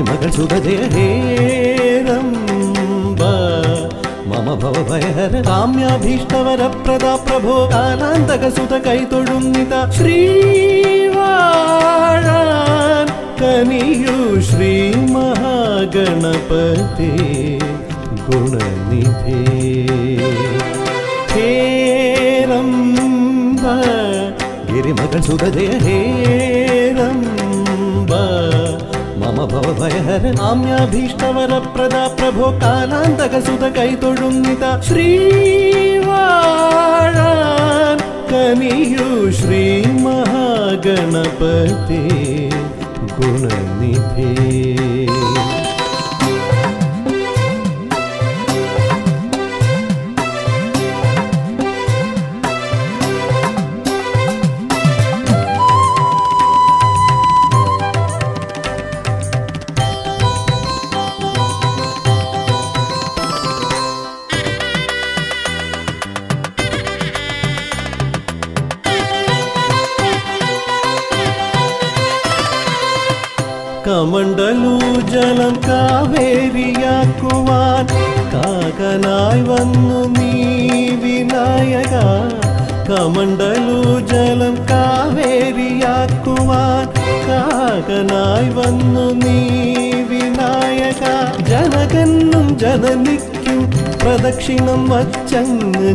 ഗിരിമകൾ സുഖജയ കാമ്യാഭീഷ്ടവര കാമ്യാഭീഷ്ടവരപ്രദ പ്രഭോ കാലാന്തക സുത കൈതൊഴുന്നിത ശ്രീവാഴാൻ കനിയു ശ്രീ മഹാഗണപതി ഗുണനിധി ഹേരംബ ഗിരിമകൾ മമ ഭവഭയഹര കാമ്യാഭീഷ്ടവരപ്രദ പ്രഭോ കാലാന്തക സുത കൈതൊഴുന്നിത ശ്രീവാഴാൻ കനിയു ശ്രീ മഹാഗണപതി ഗുണനിധേ. കമണ്ടലു ജലം കാവേരിയാക്കുവാൻ കാകനായി വന്നു നീ വിനായക. കമണ്ടലൂജലം കാവേരിയാക്കുവാൻ കാകനായി വന്നു നീ വിനായക. ജനകനും ജനനിക്കും പ്രദക്ഷിണം വച്ചങ്ങ്